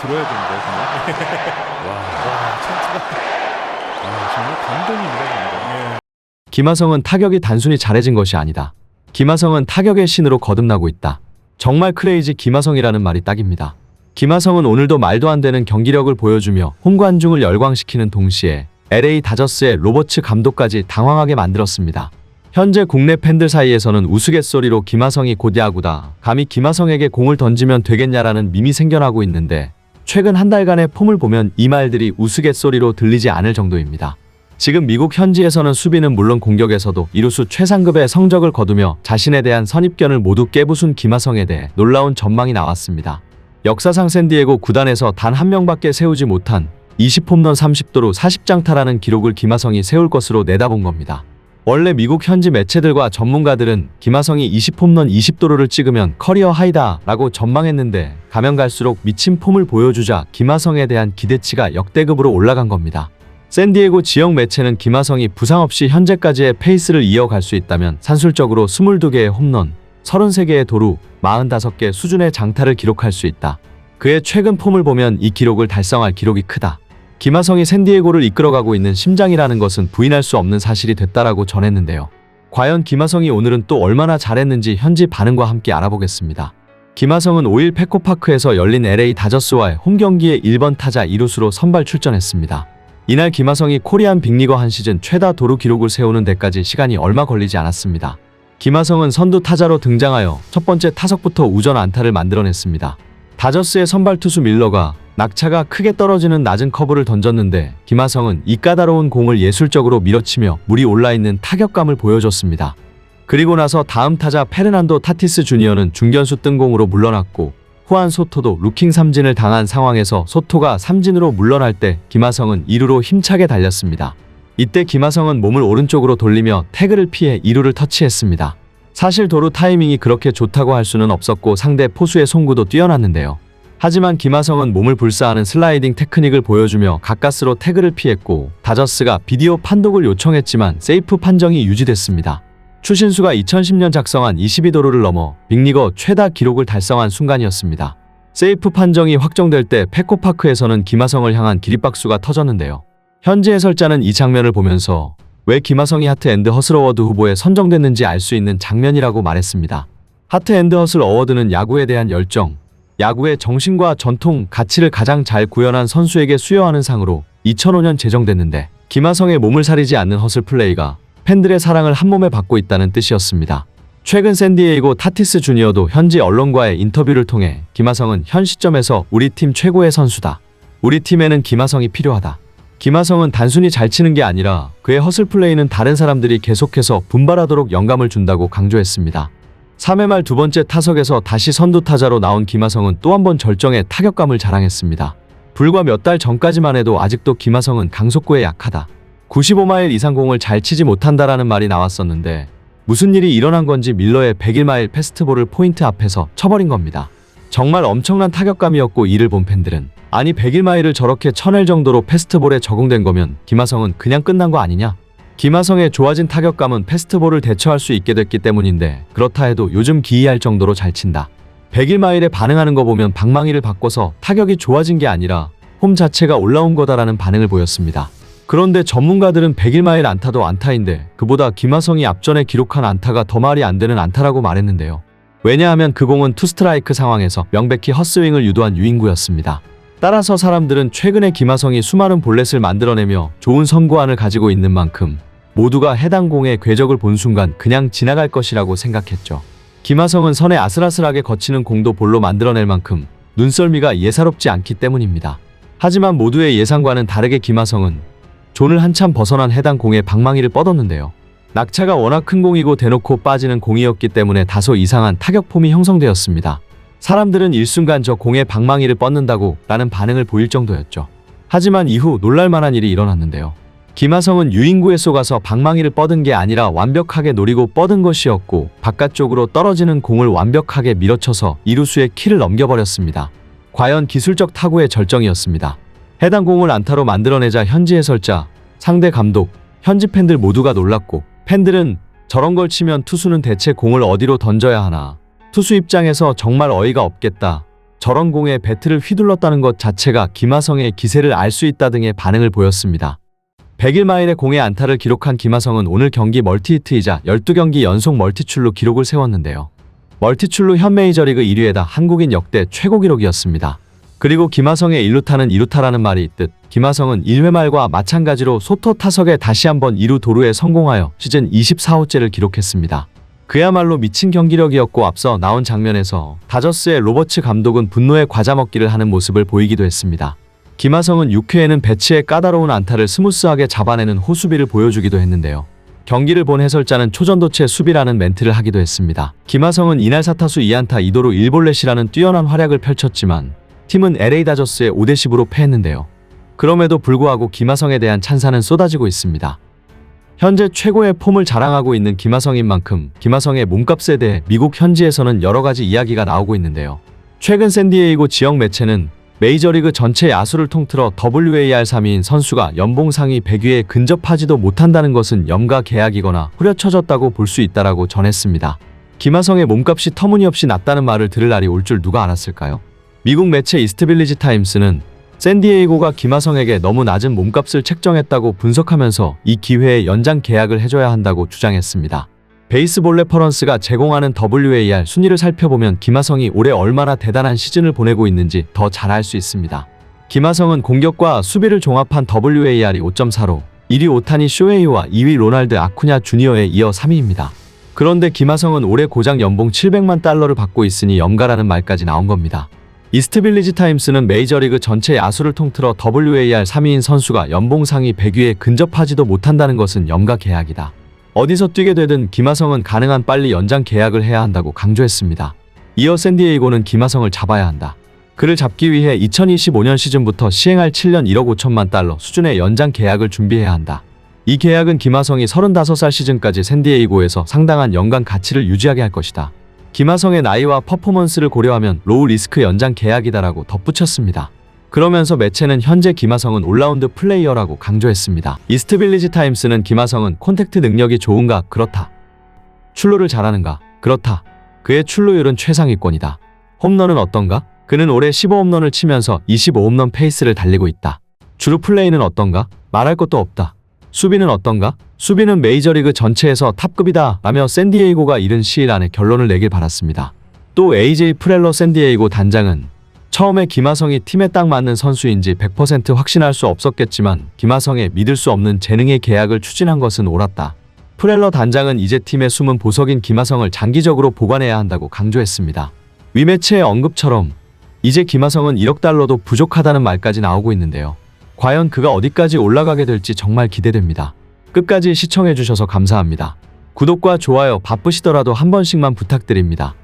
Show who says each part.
Speaker 1: 들어야 되는데 정말. 와, 와 찬스가. 아 정말 감동입니다. 감동. 예.
Speaker 2: 김하성은 타격이 단순히 잘해진 것이 아니다. 김하성은 타격의 신으로 거듭나고 있다. 정말 크레이지 김하성이라는 말이 딱입니다. 김하성은 오늘도 말도 안 되는 경기력을 보여주며 홈관중을 열광시키는 동시에 LA 다저스의 로버츠 감독까지 당황하게 만들었습니다. 현재 국내 팬들 사이에서는 우스갯소리로 김하성이 곧 야구다. 감히 김하성에게 공을 던지면 되겠냐라는 밈이 생겨나고 있는데 최근 한 달간의 폼을 보면 이 말들이 우스갯소리로 들리지 않을 정도입니다. 지금 미국 현지에서는 수비는 물론 공격에서도 이루수 최상급의 성적을 거두며 자신에 대한 선입견을 모두 깨부순 김하성에 대해 놀라운 전망이 나왔습니다. 역사상 샌디에고 구단에서 단 한 명밖에 세우지 못한 20홈런 30도루 40장타라는 기록을 김하성이 세울 것으로 내다본 겁니다. 원래 미국 현지 매체들과 전문가들은 김하성이 20홈런 20도루를 찍으면 커리어 하이다 라고 전망했는데 가면 갈수록 미친 폼을 보여주자 김하성에 대한 기대치가 역대급으로 올라간 겁니다. 샌디에고 지역 매체는 김하성이 부상 없이 현재까지의 페이스를 이어갈 수 있다면 산술적으로 22개의 홈런, 33개의 도루, 45개 수준의 장타를 기록할 수 있다. 그의 최근 폼을 보면 이 기록을 달성할 기록이 크다. 김하성이 샌디에고를 이끌어가고 있는 심장이라는 것은 부인할 수 없는 사실이 됐다라고 전했는데요. 과연 김하성이 오늘은 또 얼마나 잘했는지 현지 반응과 함께 알아보겠습니다. 김하성은 5일 페코파크에서 열린 LA 다저스와의 홈경기에 1번 타자 2루수로 선발 출전했습니다. 이날 김하성이 코리안 빅리거 한 시즌 최다 도루 기록을 세우는 데까지 시간이 얼마 걸리지 않았습니다. 김하성은 선두 타자로 등장하여 첫 번째 타석부터 우전 안타를 만들어냈습니다. 다저스의 선발 투수 밀러가 낙차가 크게 떨어지는 낮은 커브를 던졌는데 김하성은 이 까다로운 공을 예술적으로 밀어치며 물이 올라있는 타격감을 보여줬습니다. 그리고 나서 다음 타자 페르난도 타티스 주니어는 중견수 뜬공으로 물러났고 후안 소토도 루킹 삼진을 당한 상황에서 소토가 삼진으로 물러날 때 김하성은 2루로 힘차게 달렸습니다. 이때 김하성은 몸을 오른쪽으로 돌리며 태그를 피해 2루를 터치했습니다. 사실 도루 타이밍이 그렇게 좋다고 할 수는 없었고 상대 포수의 송구도 뛰어났는데요. 하지만 김하성은 몸을 불사하는 슬라이딩 테크닉을 보여주며 가까스로 태그를 피했고 다저스가 비디오 판독을 요청했지만 세이프 판정이 유지됐습니다. 추신수가 2010년 작성한 22도루를 넘어 빅리거 최다 기록을 달성한 순간이었습니다. 세이프 판정이 확정될 때 페코파크에서는 김하성을 향한 기립박수가 터졌는데요. 현지 해설자는 이 장면을 보면서 왜 김하성이 하트 앤드 허슬 어워드 후보에 선정됐는지 알 수 있는 장면이라고 말했습니다. 하트 앤드 허슬 어워드는 야구에 대한 열정, 야구의 정신과 전통, 가치를 가장 잘 구현한 선수에게 수여하는 상으로 2005년 제정됐는데 김하성의 몸을 사리지 않는 허슬 플레이가 팬들의 사랑을 한몸에 받고 있다는 뜻이었습니다. 최근 샌디에이고 타티스 주니어도 현지 언론과의 인터뷰를 통해 김하성은 현 시점에서 우리 팀 최고의 선수다. 우리 팀에는 김하성이 필요하다. 김하성은 단순히 잘 치는 게 아니라 그의 허슬 플레이는 다른 사람들이 계속해서 분발하도록 영감을 준다고 강조했습니다. 3회 말 두 번째 타석에서 다시 선두 타자로 나온 김하성은 또 한 번 절정의 타격감을 자랑했습니다. 불과 몇 달 전까지만 해도 아직도 김하성은 강속구에 약하다. 95마일 이상 공을 잘 치지 못한다라는 말이 나왔었는데 무슨 일이 일어난 건지 밀러의 101마일 패스트볼을 포인트 앞에서 쳐버린 겁니다. 정말 엄청난 타격감이었고 이를 본 팬들은 아니 101마일을 저렇게 쳐낼 정도로 패스트볼에 적응된 거면 김하성은 그냥 끝난 거 아니냐? 김하성의 좋아진 타격감은 패스트볼을 대처할 수 있게 됐기 때문인데 그렇다 해도 요즘 기이할 정도로 잘 친다. 101마일에 반응하는 거 보면 방망이를 바꿔서 타격이 좋아진 게 아니라 홈 자체가 올라온 거다라는 반응을 보였습니다. 그런데 전문가들은 101마일 안타도 안타인데 그보다 김하성이 앞전에 기록한 안타가 더 말이 안 되는 안타라고 말했는데요. 왜냐하면 그 공은 투스트라이크 상황에서 명백히 헛스윙을 유도한 유인구였습니다. 따라서 사람들은 최근에 김하성이 수많은 볼넷을 만들어내며 좋은 선구안을 가지고 있는 만큼 모두가 해당 공의 궤적을 본 순간 그냥 지나갈 것이라고 생각했죠. 김하성은 선에 아슬아슬하게 거치는 공도 볼로 만들어낼 만큼 눈썰미가 예사롭지 않기 때문입니다. 하지만 모두의 예상과는 다르게 김하성은 존을 한참 벗어난 해당 공에 방망이를 뻗었는데요. 낙차가 워낙 큰 공이고 대놓고 빠지는 공이었기 때문에 다소 이상한 타격폼이 형성되었습니다. 사람들은 일순간 저 공에 방망이를 뻗는다고 라는 반응을 보일 정도였죠. 하지만 이후 놀랄만한 일이 일어났는데요. 김하성은 유인구에 쏘가서 방망이를 뻗은 게 아니라 완벽하게 노리고 뻗은 것이었고 바깥쪽으로 떨어지는 공을 완벽하게 밀어쳐서 이루수의 키를 넘겨버렸습니다. 과연 기술적 타구의 절정이었습니다. 해당 공을 안타로 만들어내자 현지 해설자, 상대 감독, 현지 팬들 모두가 놀랐고 팬들은 저런 걸 치면 투수는 대체 공을 어디로 던져야 하나 투수 입장에서 정말 어이가 없겠다 저런 공에 배트를 휘둘렀다는 것 자체가 김하성의 기세를 알 수 있다 등의 반응을 보였습니다. 100일 마일의 공의 안타를 기록한 김하성은 오늘 경기 멀티히트이자 12경기 연속 멀티출루 기록을 세웠는데요. 멀티출루 현 메이저리그 1위에다 한국인 역대 최고 기록이었습니다. 그리고 김하성의 1루타는 2루타라는 말이 있듯 김하성은 1회 말과 마찬가지로 소토 타석에 다시 한번 2루 도루에 성공하여 시즌 24호째를 기록했습니다. 그야말로 미친 경기력이었고 앞서 나온 장면에서 다저스의 로버츠 감독은 분노의 과자 먹기를 하는 모습을 보이기도 했습니다. 김하성은 6회에는 배치의 까다로운 안타를 스무스하게 잡아내는 호수비를 보여주기도 했는데요. 경기를 본 해설자는 초전도체 수비라는 멘트를 하기도 했습니다. 김하성은 이날 사타수 2안타 2도루 1볼넷이라는 뛰어난 활약을 펼쳤지만 팀은 LA 다저스에 5대 10으로 패했는데요. 그럼에도 불구하고 김하성에 대한 찬사는 쏟아지고 있습니다. 현재 최고의 폼을 자랑하고 있는 김하성인 만큼 김하성의 몸값에 대해 미국 현지에서는 여러 가지 이야기가 나오고 있는데요. 최근 샌디에이고 지역 매체는 메이저리그 전체 야수를 통틀어 WAR 3위인 선수가 연봉 상위 100위에 근접하지도 못한다는 것은 염가 계약이거나 후려쳐졌다고 볼 수 있다라고 전했습니다. 김하성의 몸값이 터무니없이 낮다는 말을 들을 날이 올 줄 누가 알았을까요? 미국 매체 이스트빌리지 타임스는 샌디에이고가 김하성에게 너무 낮은 몸값을 책정했다고 분석하면서 이 기회에 연장 계약을 해줘야 한다고 주장했습니다. 베이스볼 레퍼런스가 제공하는 WAR 순위를 살펴보면 김하성이 올해 얼마나 대단한 시즌을 보내고 있는지 더 잘 알 수 있습니다. 김하성은 공격과 수비를 종합한 WAR이 5.4로 1위 오타니 쇼헤이와 2위 로날드 아쿠냐 주니어에 이어 3위입니다. 그런데 김하성은 올해 고장 연봉 700만 달러를 받고 있으니 염가라는 말까지 나온 겁니다. 이스트빌리지 타임스는 메이저리그 전체 야수를 통틀어 WAR 3위인 선수가 연봉 상위 100위에 근접하지도 못한다는 것은 염가 계약이다. 어디서 뛰게 되든 김하성은 가능한 빨리 연장 계약을 해야 한다고 강조했습니다. 이어 샌디에이고는 김하성을 잡아야 한다. 그를 잡기 위해 2025년 시즌부터 시행할 7년 1억 5천만 달러 수준의 연장 계약을 준비해야 한다. 이 계약은 김하성이 35살 시즌까지 샌디에이고에서 상당한 연간 가치를 유지하게 할 것이다. 김하성의 나이와 퍼포먼스를 고려하면 로우 리스크 연장 계약이다라고 덧붙였습니다. 그러면서 매체는 현재 김하성은 올라운드 플레이어라고 강조했습니다. 이스트빌리지 타임스는 김하성은 콘택트 능력이 좋은가? 그렇다. 출루를 잘하는가? 그렇다. 그의 출루율은 최상위권이다. 홈런은 어떤가? 그는 올해 15홈런을 치면서 25홈런 페이스를 달리고 있다. 주루 플레이는 어떤가? 말할 것도 없다. 수비는 어떤가? 수비는 메이저리그 전체에서 탑급이다 라며 샌디에이고가 이른 시일 안에 결론을 내길 바랐습니다. 또 AJ 프렐러 샌디에이고 단장은 처음에 김하성이 팀에 딱 맞는 선수인지 100% 확신할 수 없었겠지만 김하성의 믿을 수 없는 재능의 계약을 추진한 것은 옳았다. 프렐러 단장은 이제 팀의 숨은 보석인 김하성을 장기적으로 보관해야 한다고 강조했습니다. 위매체의 언급처럼 이제 김하성은 1억 달러도 부족하다는 말까지 나오고 있는데요. 과연 그가 어디까지 올라가게 될지 정말 기대됩니다. 끝까지 시청해주셔서 감사합니다. 구독과 좋아요 바쁘시더라도 한 번씩만 부탁드립니다.